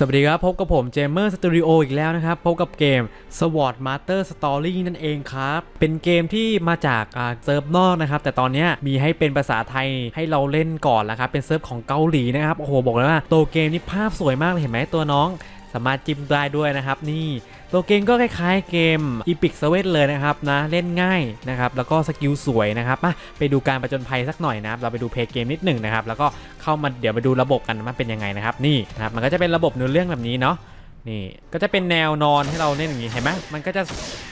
สวัสดีครับ พบกับผมเจมเมอร์สตูดิโออีกแล้วนะครับ พบกับเกม SWORD Master Story นั่นเองครับ เป็นเกมที่มาจากอ่าเซิร์ฟนอกนะครับ แต่ตอนนี้มีให้เป็นภาษาไทยให้เราเล่นก่อนแล้วครับ เป็นเซิร์ฟของเกาหลีนะครับ โอ้โห บอกเลยว่าตัวเกมนี่ภาพสวยมากเลยเห็นไหมตัวน้อง สามารถจิ้มได้ด้วยนะครับ นี่ตัวเกมก็คล้ายๆเกม Epic s w e t เลยนะครับนะเล่นง่ายนะครับแล้วก็สกิลสวยนะครับมาไปดูการประจนภัยสักหน่อยนะครับเราไปดูเพลย์เกมนิดหนึ่งนะครับแล้วก็เข้ามาเดี๋ยวไปดูระบบกันว่าเป็นยังไงนะครับนี่นะครับมันก็จะเป็นระบบเนื้อเรื่องแบบนี้เนาะนี่ก็จะเป็นแนวนอนให้เราเล่นอย่างนี้เห็นไหมมันก็จะ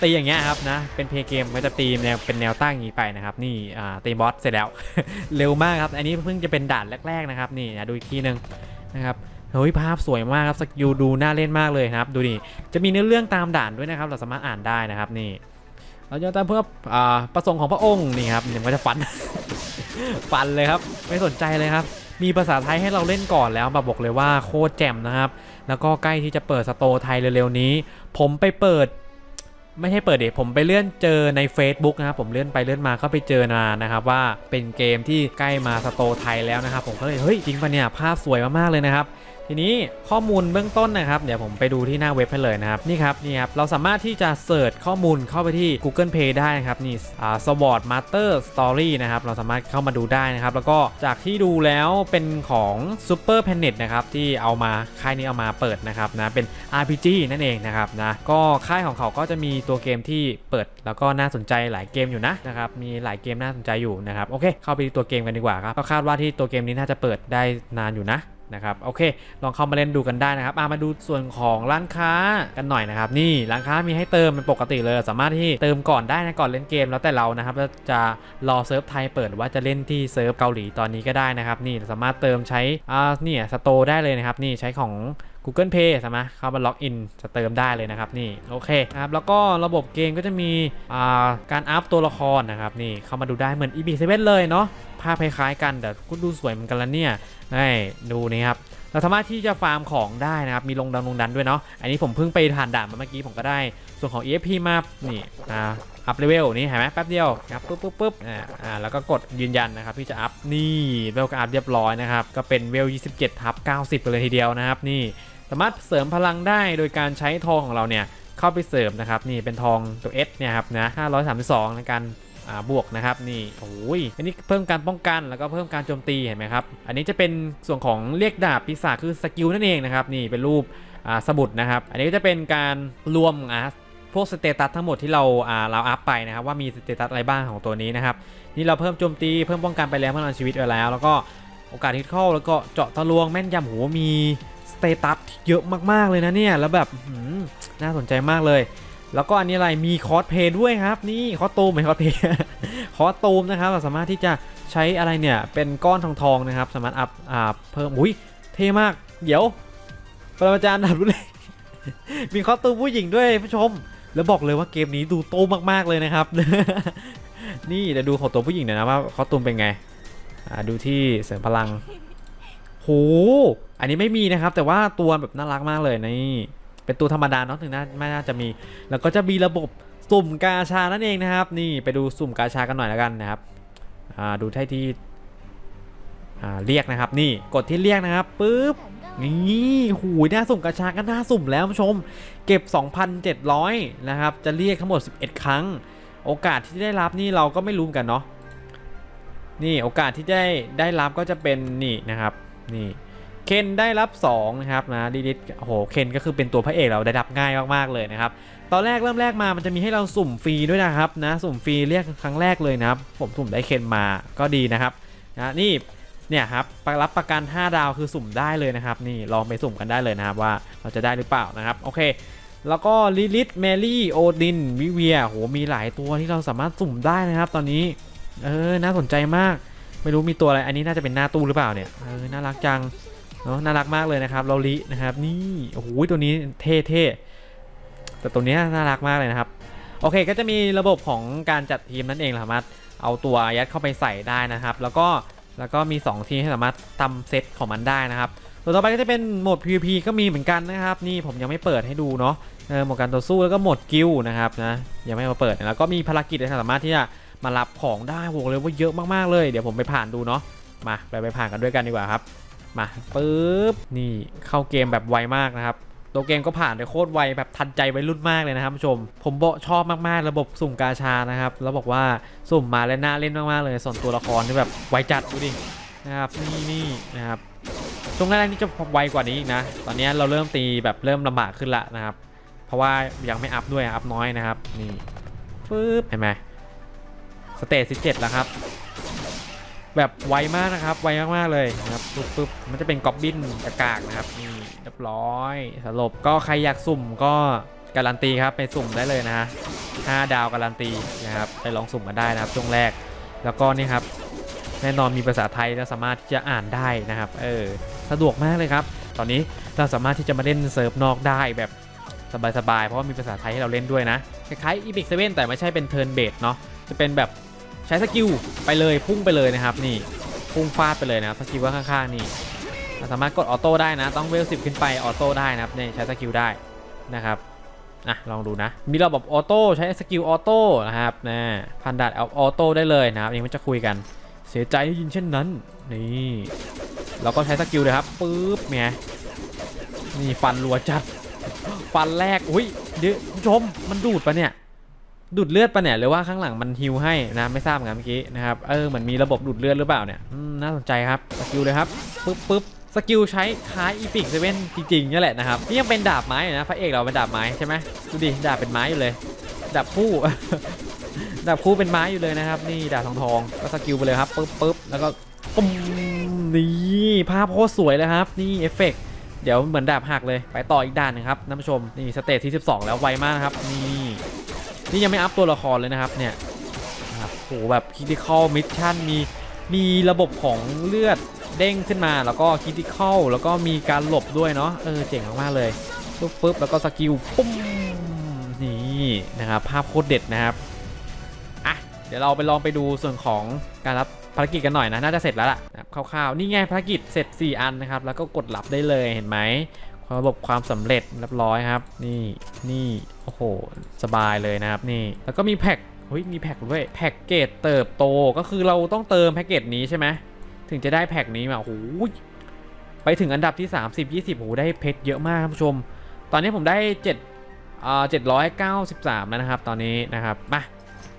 ตีอย่างเงี้ยครับนะเป็นเพลย์เกมก็จะตีแนวเป็นแนวตั้งอย่างนี้ไปนะครับนี่อ่าตีบอสเสร็จแล้ว เร็วมากครับอันนี้เพิ่งจะเป็นด่านแรกๆนะครับนี่นะดูอีกทีหนึงนะครับ เฮ้ยภาพสวยมากครับสกิลดูน่าเล่นมากเลยครับ ดูดิจะมีเนื้อเรื่องตามด่านด้วยนะครับ เราสามารถอ่านได้นะครับนี่ เราจะตามเพื่ออประสงค์ของพระองค์นี่ครับเดี๋ยวมันก็จะฟัน ฟันเลยครับ ไม่สนใจเลยครับ มีภาษาไทยให้เราเล่นก่อนแล้วมาบอกเลยว่าโคตรแจ่มนะครับ แล้วก็ใกล้ที่จะเปิดสโตไทยเร็วๆนี้ ผมไปเปิดไม่ใช่เปิดเด็ผมไปเลื่อนเจอใน Facebook นะครับผมเลื่อนไปเลื่อนมาก็ไปเจอมานะครับว่าเป็นเกมที่ใกล้มาสโตไทยแล้วนะครับผมก็เลยเฮ้ยจริงปะเนี่ยภาพสวยมากๆเลยนะครับ ทีนี้ข้อมูลเบื้องต้นนะครับ เดี๋ยวผมไปดูที่หน้าเว็บให้เลยนะครับ นี่ครับนี่ครับ เราสามารถที่จะเสิร์ชข้อมูลเข้าไปที่ Google Play ได้นะครับนี่อ่า Sword Master Story นะครับ เราสามารถเข้ามาดูได้นะครับ แล้วก็จากที่ดูแล้วเป็นของ Super Planet นะครับ ที่เอามาค่ายนี้เอามาเปิดนะครับนะเป็น RPG นั่นเองนะครับนะก็ค่ายของเขาก็จะมีตัวเกมที่เปิด แล้วก็น่าสนใจหลายเกมอยู่นะนะครับมีหลายเกมน่าสนใจอยู่นะครับโอเค เข้าไปตัวเกมกันดีกว่าครับก็คาดว่าที่ตัวเกมนี้น่าจะเปิดได้นานอยู่นะ นะครับโอเค ลองเข้ามาเล่นดูกันได้นะครับอามาดูส่วนของร้านค้ากันหน่อยนะครับ นี่ร้านค้ามีให้เติมเป็นปกติเลย สามารถที่เติมก่อนได้นะก่อนเล่นเกมแล้วแต่เรานะครับว่าจะรอเซิร์ฟไทยเปิดหรือว่าจะเล่นที่เซิร์ฟเกาหลีตอนนี้ก็ได้นะครับ นี่สามารถเติมใช้อ่านี่สโตได้เลยนะครับนี่ใช้ของ Google Pay สามารถเข้ามาล็อกอินจะเติมได้เลยนะครับนี่โอเคนะครับแล้วก็ระบบเกมก็จะมีาการอัพตัวละครนะครับนี่เข้ามาดูได้เหมือน e b 7 เลยเนาะภาพคล้ายๆกันแต่ก็ดูสวยเหมือนกันแล้วเนี่ยนี่ดูนี่ครับเราสามารถที่จะฟาร์มของได้นะครับ มีลงดันลงดันด้วยเนาะ อันนี้ผมเพิ่งไปผ่านด่านมาเมื่อกี้ผมก็ได้ ส่วนของ EFP มา นี่ อ่า อัพเลเวลนี่เห็นไหมแป๊บเดียวครับปุ๊บปุ๊บปุ๊บอ่า อ่า แล้วก็กดยืนยันนะครับที่จะอัพ นี่เวลก็อัพเรียบร้อยนะครับ ก็เป็นเวล 27 ทับ 90 เลยทีเดียวนะครับ นี่ สามารถเสริมพลังได้โดยการใช้ทองของเราเนี่ยเข้าไปเสริมนะครับนี่เป็นทองตัว S เนี่ยครับนะ532ในการอ่าบวกนะครับนี่โอ้ยอันนี้เพิ่มการป้องกันแล้วก็เพิ่มการโจมตีเห็นไหมครับอันนี้จะเป็นส่วนของเรียกดาบปีศาจคือสกิลนั่นเองนะครับนี่เป็นรูปสมุดนะครับอันนี้ก็จะเป็นการรวมอ่าพวกสเตตัสทั้งหมดที่เราอ่าเราอัพไปนะครับว่ามีสเตตัสอะไรบ้างของตัวนี้นะครับนี่เราเพิ่มโจมตีเพิ่มป้องกันไปแล้วเพิ่มพลังชีวิตไปแล้ว แล้วก็โอกาสฮิตเข้าแล้วก็เจาะทะลวงแม่นยำโหมี เตตัสเยอะมากๆเลยนะเนี่ย แล้วแบบน่าสนใจมากเลย แล้วก็อันนี้อะไรมีคอสเพย์ด้วยครับ นี่คอสตูมไหมคอสเพย์คอสตูมนะครับเราสามารถที่จะใช้อะไรเนี่ยเป็นก้อนทองทองๆนะครับ สามารถอัพอ่าเพิ่มอุ้ยเท่มาก เดี๋ยวปรมาจารย์ดับรู้เลยมีคอสตูมผู้หญิงด้วยผู้ชม แล้วบอกเลยว่าเกมนี้ดูโตมากๆเลยนะครับ นี่เดี๋ยวดูของตัวผู้หญิงหน่อยนะว่าคอสตูมเป็นไงดูที่เสริมพลัง โห อันนี้ไม่มีนะครับ แต่ว่าตัวแบบน่ารักมากเลยนี่ เป็นตัวธรรมดาเนาะถึงน่าไม่น่าจะมี แล้วก็จะมีระบบสุ่มกาชานั่นเองนะครับ นี่ไปดูสุ่มกาชากันหน่อยแล้วกันนะครับอ่าดูที่ที่อ่าเรียกนะครับ นี่กดที่เรียกนะครับปุ๊บนี่หูยหน้าสุ่มกาชาก็น่าสุ่มแล้วผู้ชม เก็บ 2,700 นะครับ จะเรียกทั้งหมด 11 ครั้ง โอกาสที่ได้รับนี่เราก็ไม่รู้กันเนาะนี่โอกาสที่ได้ได้รับก็จะเป็นนี่นะครับ นี่เคนได้รับ2นะครับนะดีดิโอ้โหเคนก็คือเป็นตัวพระเอกเราได้รับง่ายมากๆเลยนะครับตอนแรกเริ่มแรกมามันจะมีให้เราสุ่มฟรีด้วยนะครับนะสุ่มฟรีเรียกครั้งแรกเลยนะครับ ผมสุ่มได้เคนมาก็ดีนะครับนะนี่เนี่ยครับรับประกัน 5 ดาวคือสุ่มได้เลยนะครับ นี่ลองไปสุ่มกันได้เลยนะครับว่าเราจะได้หรือเปล่านะครับโอเค แล้วก็ลิลิทแมรี่โอดินวิเวียโหมีหลายตัวที่เราสามารถสุ่มได้นะครับ ตอนนี้เออน่าสนใจมาก ไม่รู้มีตัวอะไร อันนี้น่าจะเป็นหน้าตู้หรือเปล่าเนี่ยเออน่ารักจังเนาะน่ารักมากเลยนะครับเราลินะครับ นี่โอ้โหตัวนี้เท่เท่แต่ตัวนี้น่ารักมากเลยนะครับ โอเคก็จะมีระบบของการจัดทีมนั่นเองสามารถเอาตัวยัดเข้าไปใส่ได้นะครับ แล้วก็แล้วก็มี 2 ทีมให้สามารถทำเซตของมันได้นะครับตัวต่อไปก็จะเป็นโหมด PVP ก็มีเหมือนกันนะครับ นี่ผมยังไม่เปิดให้ดูเนาะโหมดการต่อสู้แล้วก็โหมดกิลนะครับนะยังไม่มาเปิดแล้วก็มีภารกิจที่สามารถที่จะ มารับของได้โหเลยว่าเยอะมากๆเลย เดี๋ยวผมไปผ่านดูเนาะมาไปไปผ่านกันด้วยกันดีกว่าครับ มาปึ๊บนี่เข้าเกมแบบไวมากนะครับตัวเกมก็ผ่านไปโคตรไวแบบทันใจวัยรุ่นมากเลยนะครับผู้ชม ผมเบอชอบมากๆ ระบบสุ่มกาชานะครับแล้วบอกว่าสุ่มมาแล้วน่าเล่นมากๆเลยส่วนตัวละครที่แบบไวจัดดูดินะครับนี่นี่นะครับช่วงแรกๆนี่จะไวกว่านี้อีกนะ ตอนนี้เราเริ่มตีแบบเริ่มลำบากขึ้นละนะครับ เพราะว่ายังไม่อัพด้วยอัพน้อยนะครับนี่ฟึบเห็นไหม สเตจ17แล้วครับ แบบไวมากนะครับ ไวมากๆเลยนะครับปึ๊บปึ๊บมันจะเป็นกอบบินกากากนะครับนี่เรียบร้อยสลบก็ใครอยากสุ่มก็การันตีครับไปสุ่มได้เลยนะฮะ5ดาวการันตีนะครับไปลองสุ่มกันได้นะครับช่วงแรก แล้วก็นี่ครับแน่นอนมีภาษาไทยและสามารถที่จะอ่านได้นะครับ เออสะดวกมากเลยครับ ตอนนี้เราสามารถที่จะมาเล่นเซิร์ฟนอกได้แบบสบายๆ เพราะว่ามีภาษาไทยให้เราเล่นด้วยนะ คล้ายๆ Epic 7แต่ไม่ใช่เป็นเทิร์นเบสเนาะ จะเป็นแบบ ใช้สกิลไปเลยพุ่งไปเลยนะครับนี่พุ่งฟาดไปเลยนะครับสกิลว่าข้างๆนี่สามารถกดออโต้ได้นะ ต้องเวลสิบขึ้นไปออโต้ได้นะครับนี่ใช้สกิลได้นะครับอะลองดูนะ มีระบบออโต้ใช้สกิลออโต้นะครับนะพันดัดเอาออโต้ได้เลยนะครับนี่มันจะคุยกัน เสียใจที่ยินเช่นนั้นนี่เราก็ใช้สกิลเลยครับปึ๊บเนี่ยนี่ฟันรัวจัด ฟันแรกอุ้ยเดี๋ยวผู้ชมมันดูดปะเนี่ย ดูดเลือดปะเนี่ยหรือว่าข้างหลังมันฮิวให้นะไม่ทราบเหมือนกันเมื่อกี้นะครับเออเหมือนมีระบบดูดเลือดหรือเปล่าเนี่ยน่าสนใจครับสกิลเลยครับปึ๊บปึ๊บสกิลใช้คล้ายอีพิกเซเว่นจริงๆนี่แหละนะครับนี่ยังเป็นดาบไม้นะพระเอกเราเป็นดาบไม้ใช่ไหมดูดิดาบเป็นไม้อยู่เลย ดาบคู่ ดาบคู่เป็นไม้อยู่เลยนะครับ นี่ดาบทองทองก็สกิลไปเลยครับปึ๊บปึ๊บแล้วก็ปุ้มนี่ภาพโคตรสวยเลยครับ นี่เอฟเฟกต์เดี๋ยวเหมือนดาบหักเลยไปต่ออีกด่านนึงครับท่านผู้ชมนี่สเตจที่ 12 แล้วไวมากนะครับนี่ นี่ยังไม่อัพตัวละครเลยนะครับเนี่ยครับโหแบบคิติคอลมิชชั่นมีมีระบบของเลือดเด้งขึ้นมาแล้วก็คิติคอลแล้วก็มีการหลบด้วยเนาะเออเจ๋งมากๆเลยปึ๊บปึ๊บแล้วก็สกิลปุ้มนี่นะครับภาพโคตรเด็ดนะครับอะเดี๋ยวเราไปลองไปดูส่วนของการรับภารกิจกันหน่อยนะน่าจะเสร็จแล้วล่ะนะครับคร่าวๆนี่ไงภารกิจเสร็จ 4 อันนะครับแล้วก็กดรับได้เลยเห็นไหม ระบบความสำเร็จเรียบร้อยครับ นี่นี่โอ้โห สบายเลยนะครับนี่ แล้วก็มีแพ็คเฮ้ยมีแพ็คด้วยแพ็กเกจเติบโตก็คือเราต้องเติมแพ็กเกจนี้ใช่ไหมถึงจะได้แพ็คนี้มาโอ้โหไปถึงอันดับที่ 30 20โอ้โหได้เพชรเยอะมากท่านผู้ชม ตอนนี้ผมได้7อ่า793แล้วนะครับ ตอนนี้นะครับมา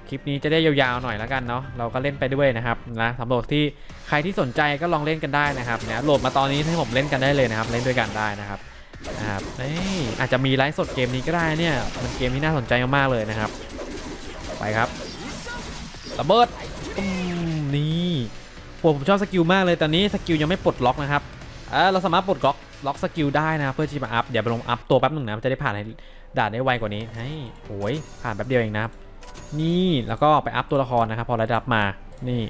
คลิปนี้จะได้ยาวๆหน่อยแล้วกันเนาะเราก็เล่นไปด้วยนะครับนะสำหรับที่ใครที่สนใจก็ลองเล่นกันได้นะครับเนี่ยโหลดมาตอนนี้ให้ผมเล่นกันได้เลยนะครับ เล่นด้วยกันได้นะครับ นะครับนี่อาจจะมีไลฟ์สดเกมนี้ก็ได้เนี่ย มันเกมที่น่าสนใจมากๆเลยนะครับ ไปครับระเบิดนี่ผมชอบสกิลมากเลยตอนนี้สกิลยังไม่ปลดล็อกนะครับเราสามารถปลดล็อกล็อกสกิลได้นะเพื่อที่จะมาอัพเดี๋ยวไปลงอัพตัวแป๊บหนึ่งนะจะได้ผ่านด่านได้ไวกว่านี้ให้โอ้ยผ่านแป๊บเดียวเองนะครับนี่แล้วก็ไปอัพตัวละครนะครับพอระดับมานี่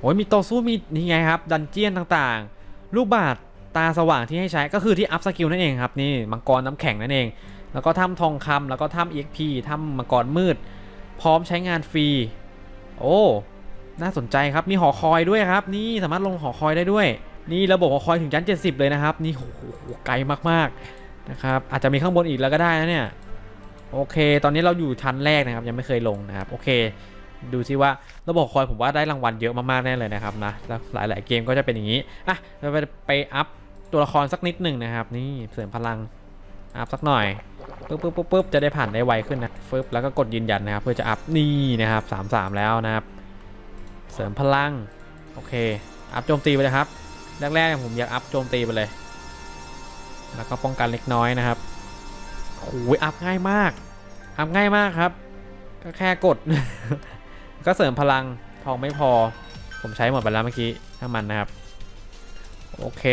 โอ้ยมีโตวสู้มีนี่ไงครับดันเจียนต่างๆ ลูกบาศ ตาสว่างที่ให้ใช้ก็คือที่อัพสกิลนั่นเองครับนี่มังกรน้ำแข็งนั่นเอง แล้วก็ถ้ำทองคำแล้วก็ถ้ำ EXP ถ้ำมังกรมืด พร้อมใช้งานฟรี โอ้ น่าสนใจครับมีหอคอยด้วยครับ นี่สามารถลงหอคอยได้ด้วย นี่ระบบหอคอยถึงชั้น70 เลยนะครับ นี่โอ้โหไกลมากๆนะครับอาจจะมีข้างบนอีกแล้วก็ได้นะเนี่ยโอเค ตอนนี้เราอยู่ชั้นแรกนะครับยังไม่เคยลงนะครับโอเคดูซิว่าระบบคอยผมว่าได้รางวัลเยอะมากๆแน่เลยนะครับนะแล้วหลายๆเกมก็จะเป็นอย่างนี้อะเราไปไปอัพ ตัวละครสักนิดหนึ่งนะครับ นี่เสริมพลังอัพสักหน่อยปึ๊บปึ๊บปึ๊บปึ๊บจะได้ผ่านได้ไวขึ้นนะฟึบแล้วก็กดยืนยันนะครับ เพื่อจะอัพนี่นะครับสามสามแล้วนะครับ เสริมพลังโอเค อัพโจมตีไปเลยครับแรกๆผมอยากอัพโจมตีไปเลย แล้วก็ป้องกันเล็กน้อยนะครับโอ้ยอัพง่ายมาก อัพง่ายมากครับ ก็แค่กด ก็เสริมพลังทองไม่พอ ผมใช้หมดไปแล้วเมื่อกี้ถ้ามันนะครับ โอเค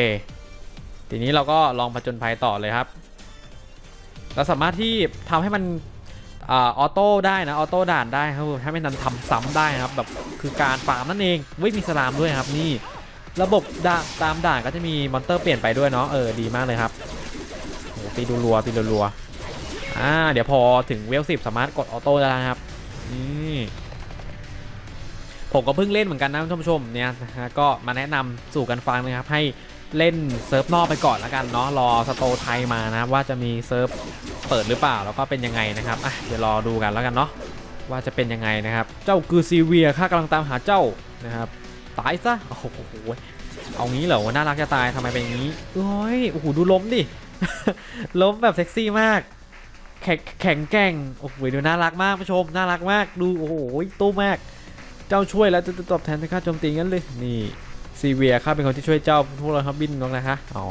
ทีนี้เราก็ลองผจญภัยต่อเลยครับ เราสามารถที่ทำให้มันออโต้ได้นะออโต้ด่านได้ครับถ้าไม่นั้นทำซ้ำได้ครับแบบคือการฟาร์มนั่นเองเว้ยมีสลามด้วยครับนี่ ระบบด่านตามด่านก็จะมีมอนเตอร์เปลี่ยนไปด้วยเนาะเออดีมากเลยครับตีดูรัวตีดูรัวอ่าเดี๋ยวพอถึงเวลสิบสามารถกดออโต้ได้แล้วครับนี่ผมก็เพิ่งเล่นเหมือนกันนะท่านผู้ชมเนี่ยนะฮะก็มาแนะนำสู่กันฟังนะครับให้ เล่นเซิร์ฟนอกไปก่อนแล้วกันเนาะรอสโตไทยมานะครับว่าจะมีเซิร์ฟเปิดหรือเปล่าแล้วก็เป็นยังไงนะครับอะเดี๋ยวรอดูกันแล้วกันเนาะว่าจะเป็นยังไงนะครับ เจ้ากือซีเวียข้ากำลังตามหาเจ้านะครับตายซะโอ้โหเอางี้เหรอน่ารักจะตายทำไมเป็นอย่างนี้โอ้ยโอ้โหดูล้มดิล้มแบบเซ็กซี่มากแข็งแข็งแกร่งโอ้โหดูน่ารักมากผู้ชมน่ารักมากดูโอ้โหตู้มาก เจ้าช่วยแล้วจะตอบแทนในค่าโจมตีงั้นเลยนี่ ซีเวียข้าเป็นคนที่ช่วยเจ้าพวกเราครับบินน้องนะคะอ๋อ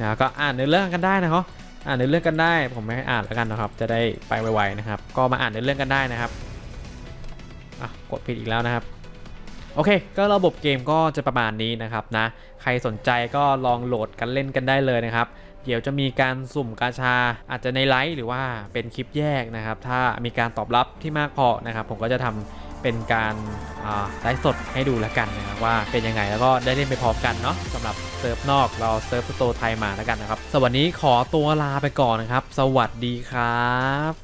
นะก็อ่านในอเรื่องกันได้นะครับอ่านในอเรื่องกันได้ ผมไม่ให้อ่านแล้วกันนะครับ จะได้ไปไวๆนะครับ ก็มาอ่านในอเรื่องกันได้นะครับอะกดผิดอีกแล้วนะครับโอเค ก็ระบบเกมก็จะประมาณนี้นะครับนะ ใครสนใจก็ลองโหลดกันเล่นกันได้เลยนะครับ เดี๋ยวจะมีการสุ่มกาชา อาจจะในไลฟ์หรือว่าเป็นคลิปแยกนะครับ ถ้ามีการตอบรับที่มากพอนะครับ ผมก็จะทำ เป็นการไลฟ์สดให้ดูแล้วกันนะครับว่าเป็นยังไงแล้วก็ได้เล่นไปพร้อมกันเนาะสำหรับเซิร์ฟนอกเราเซิร์ฟสโตร์ไทยมาแล้วกันนะครับสวัสดีขอตัวลาไปก่อนนะครับ สวัสดีครับ